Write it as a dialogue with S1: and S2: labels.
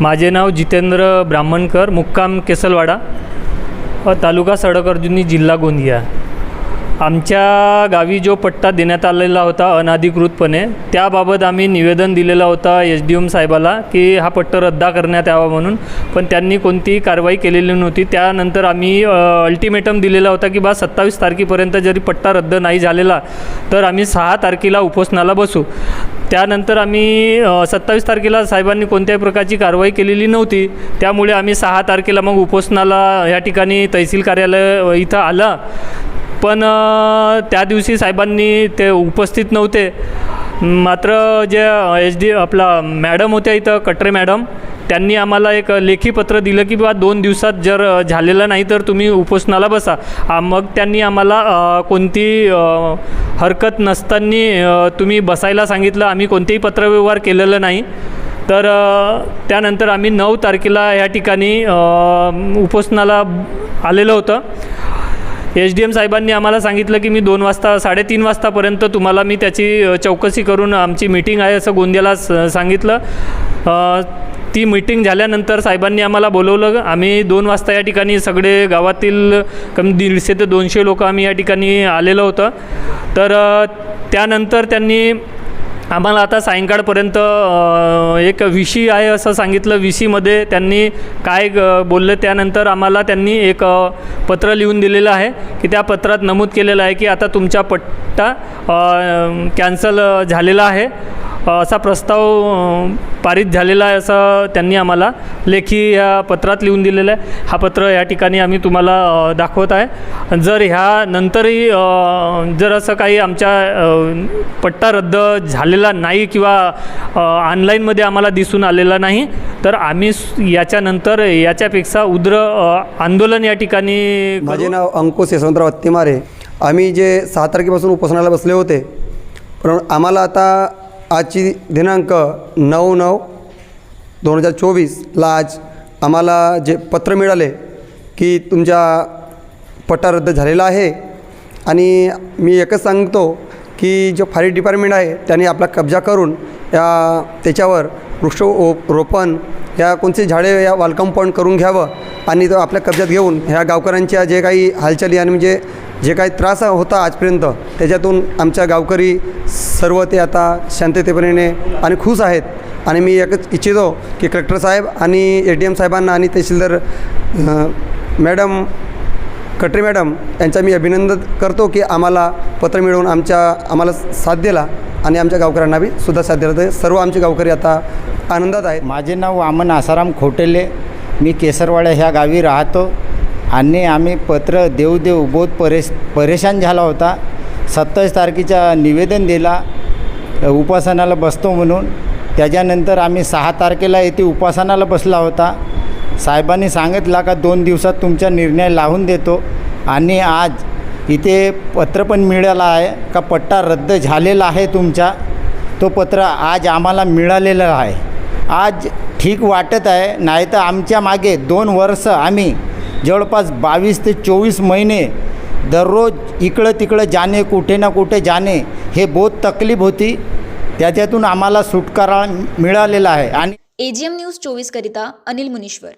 S1: माझे नाव जितेंद्र ब्राह्मणकर मुक्काम केसलवाडा तालुका सडक जिल्हा गोंदिया. आमच्या गावी जो पट्टा देण्यात आलेला होता अनधिकृतपणे त्याबाबत आम्ही निवेदन दिलेला होता एच डी एम साहेबाला की हा पट्टा रद्द करण्यात यावा म्हणून पण त्यांनी कोणतीही कारवाई केलेली नव्हती. त्यानंतर आम्ही अल्टिमेटम दिलेला होता की बा सत्तावीस तारखेपर्यंत जरी पट्टा रद्द नाही झालेला तर आम्ही सहा तारखेला उपोषणाला बसू. त्यानंतर आम्ही सत्तावीस तारखेला साहेबांनी कोणत्याही प्रकारची कारवाई केलेली नव्हती. त्यामुळे आम्ही सहा तारखेला मग उपोषणाला या ठिकाणी तहसील कार्यालय इथं आलं. पण त्या दिवशी साहेबांनी ते उपस्थित नव्हते. मात्र जे एच डी आपला मॅडम होत्या इथं कटरे मॅडम त्यांनी आम्हाला एक लेखी पत्र दिलं की बा दोन दिवसात जर झालेलं नाही तर तुम्ही उपोषणाला बसा. मग त्यांनी आम्हाला कोणती हरकत नसताना तुम्ही बसायला सांगितलं. आम्ही कोणतेही पत्रव्यवहार केलेलं नाही. तर त्यानंतर आम्ही नऊ तारखेला या ठिकाणी उपोषणाला आलेलं होतं. एच डी एम साहेबांनी आम्हाला सांगितलं की मी दोन वाजता साडेतीन वाजतापर्यंत तुम्हाला मी त्याची चौकशी करून आमची मीटिंग आहे असं गोंदियाला स सांगितलं. ती मीटिंग झाल्यानंतर साहेबांनी आम्हाला बोलवलं. आम्ही दोन वाजता या ठिकाणी सगळे गावातील कमी दीडशे ते दोनशे लोक आम्ही या ठिकाणी आलेलो होतं. तर त्यानंतर त्यांनी आम्हाला आता सायंकाळपर्यंत एक विशी आहे असं सांगितलं. विशीमध्ये त्यांनी काय ग- बोलले त्यानंतर आम्हाला त्यांनी एक पत्र लिहून दिलेलं आहे की त्या पत्रात नमूद केलेलं आहे की आता तुमचा पट्टा कॅन्सल झालेला आहे. असा प्रस्ताव पारित झालेला आहे असं त्यांनी आम्हाला लेखी या पत्रात लिहून दिलेलं आहे. हा पत्र या ठिकाणी आम्ही तुम्हाला दाखवत आहे. जर ह्या नंतरही जर असं काही आमच्या पट्टा रद्द झालेला नाही किंवा ऑनलाईनमध्ये आम्हाला दिसून आलेला नाही तर आम्ही याच्यानंतर याच्यापेक्षा उद्र आंदोलन या ठिकाणी
S2: माझे नाव अंकुश यशवंतराव अत्तिमारे आम्ही जे सहा तारखेपासून उपोषणाला बसले होते पण आम्हाला आता आजची दिनांक नऊ नऊ दोन हजार चोवीसला आज आम्हाला जे पत्र मिळाले की तुमच्या पट्टा रद्द झालेला आहे आणि मी एकच सांगतो की जो फायर डिपार्टमेंट आहे त्याने आपला कब्जा करून या त्याच्यावर वृक्ष रोपण या कोणती झाडे या वालकंपण करून घ्यावं आणि तो आपल्या कब्जात घेऊन ह्या गावकऱ्यांच्या जे काही हालचाली आणि म्हणजे जे काही त्रास होता आजपर्यंत त्याच्यातून आमच्या गावकरी सर्व ते आता शांततेपणे आणि खुश आहेत. आणि मी एकच इच्छितो की कलेक्टर साहेब आणि ए डी एम साहेबांना आणि तहसीलदार मॅडम खटरे मॅडम यांचा मी अभिनंदन करतो की आम्हाला पत्र मिळवून आमच्या आम्हाला साथ दिला आणि आमच्या गावकऱ्यांना बी सुद्धा साथ दिला. तर सर्व आमचे गावकरी आता आनंदात आहेत.
S3: माझे नाव वामन आसाराम खोटेले. मी केसरवाडा ह्या गावी राहतो आणि आम्ही पत्र देऊ देऊ बहुत परेश परेशान झाला होता. सत्तावीस तारखेचा निवेदन दिला उपासनाला बसतो म्हणून. त्याच्यानंतर आम्ही सहा तारखेला येथे उपासनाला बसला होता. साहेबांनी सांगितला का दोन दिवसात तुमचा निर्णय लावून देतो. आणि आज इथे पत्र पण मिळालं आहे का पट्टा रद्द झालेला आहे तुमचा. तो पत्र आज आम्हाला मिळालेलं आहे. आज ठीक वाटत आहे नाही तर आमच्या मागे दोन वर्ष आम्ही जवळपास बावीस ते चोवीस महिने दररोज इकडं तिकडं जाणे कुठे ना कुठे जाणे हे बहुत तकलीफ होती. त्याच्यातून आम्हाला सुटकारा मिळालेला आहे. आणि
S4: एजीएम न्यूज चोवीस करिता अनिल मुनीश्वर.